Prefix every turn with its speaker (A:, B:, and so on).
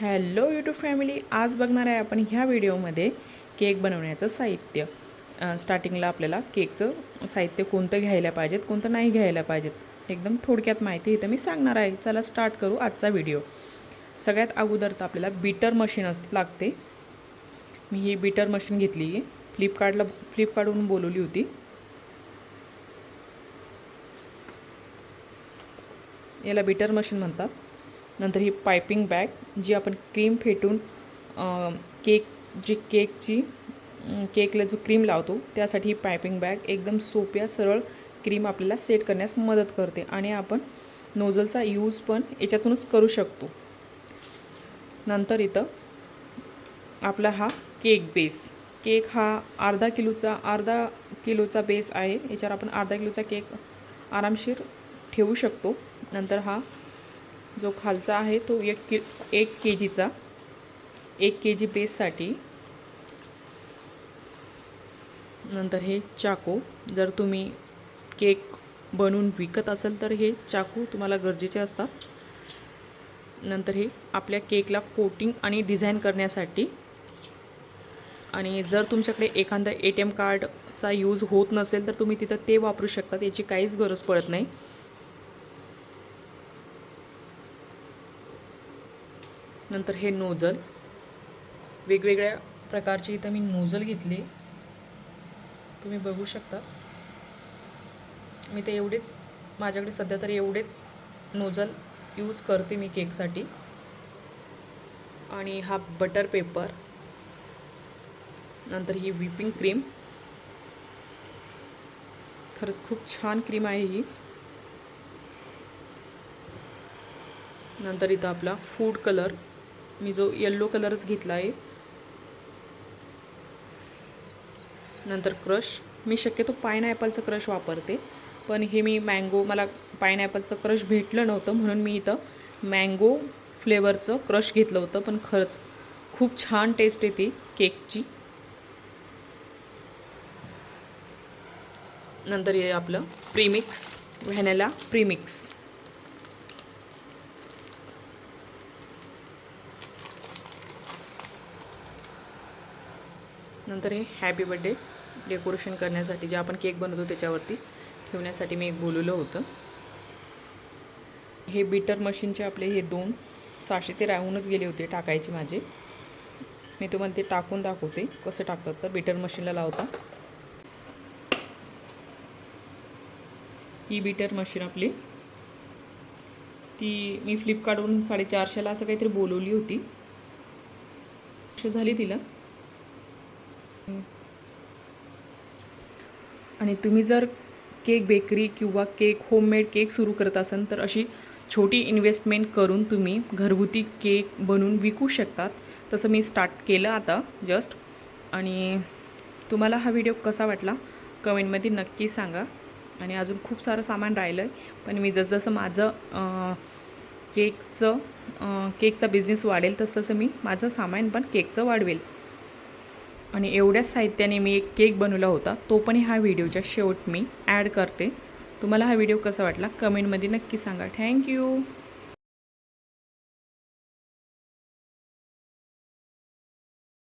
A: Hello YouTube family आज बघणार आहे आपण ह्या व्हिडिओमध्ये केक बनवण्याचं साहित्य. स्टार्टिंगला आपल्याला केकचं साहित्य कोणतं घ्यायला पाहिजेत कोणतं नाही घ्यायला पाहिजेत एकदम थोडक्यात माहिती इथं मी सांगणार आहे. चला स्टार्ट करू आजचा व्हिडिओ. सगळ्यात अगोदर तर आपल्याला बीटर मशीन अस लागते. मी ही बीटर मशीन घेतली. आहे फ्लिपकार्टला फ्लिपकार्टवरून बोलवली होती. याला बीटर मशीन म्हणतात. नंतर ही पायपिंग बॅग जी आपण क्रीम फेटून केक जी केकची केकला जो क्रीम लावतो त्यासाठी ही पायपिंग बॅग एकदम सोप्या सरळ क्रीम आपल्याला सेट करण्यास मदत करते आणि आपण नोझलचा यूज पण याच्यातूनच करू शकतो. नंतर इथं आपला हा केक बेस. केक हा अर्धा किलोचा अर्धा किलोचा बेस आहे. याच्यावर आपण अर्धा किलोचा केक आरामशीर ठेवू शकतो. नंतर हा जो खालचा आहे तो एक कि एक के जीचा एक के जी बेससाठी. नंतर हे चाकू जर तुम्ही केक बनवून विकत असेल तर हे चाकू तुम्हाला गरजेचे असतात. नंतर हे आपल्या केकला कोटिंग आणि डिझाईन करण्यासाठी. आणि जर तुमच्याकडे एखादं ए टी एम कार्डचा यूज होत नसेल तर तुम्ही तिथं ते वापरू शकता याची काहीच गरज पडत नाही. नंतर हे नोजल. वेगवेगळ्या प्रकारचे इथं मी नोजल घेतले. तुम्ही बघू शकता. मी ते एवढेच माझ्याकडे सध्या तरी एवढेच नोजल यूज करते मी केकसाठी. आणि हा बटर पेपर नंतर ही व्हिपिंग क्रीम खरंच खूप छान क्रीम आहे ही. नंतर इथं आपला फूड कलर मी जो येल्लो कलरच घेतला आहे नंतर क्रश मी शक्यतो पायनॅपलचं क्रश वापरते. पण हे मी मँगो मला पायनॅपलचं क्रश भेटलं नव्हतं म्हणून मी इथं मँगो फ्लेवरचं क्रश घेतलं होतं. पण खरंच खूप छान टेस्ट येते केकची नंतर हे आपलं प्रीमिक्स व्हॅनेला प्रीमिक्स नंतर हे हॅपी बड्डे डेकोरेशन करण्यासाठी जे आपण केक बनवतो त्याच्यावरती ठेवण्यासाठी मी एक बोलवलं होतं. हे बीटर मशीनचे आपले हे दोन सहाशे ते राहूनच गेले होते टाकायचे माझे. मी तुम्हाला ते टाकून दाखवते कसं टाकतात तर बीटर मशीनला लावता. ही बीटर मशीन आपली. ती मी फ्लिपकार्टवरून साडेचारशेला असं काहीतरी बोलवली होती. वर्ष झाली तिला. आणि तुम्ही जर केक बेकरी किंवा केक होममेड केक सुरू करत असाल तर अशी छोटी इन्व्हेस्टमेंट करून तुम्ही घरगुती केक बनवून विकू शकतात. तसं मी स्टार्ट केलं आता जस्ट आणि तुम्हाला हा व्हिडिओ कसा वाटला? कमेंटमध्ये नक्की सांगा. आणि अजून खूप सारं सामान राहिलं आहे पण मी जसजसं माझं केकचं केकचा बिझनेस वाढेल तसतसं मी माझं सामान पण केकचं वाढवेल. आणि एवढ्याच साहित्याने मी एक केक बनवला होता तो पण ह्या व्हिडिओच्या शेवट मी ॲड करते. तुम्हाला हा व्हिडिओ कसा वाटला? कमेंटमध्ये नक्की सांगा. थँक्यू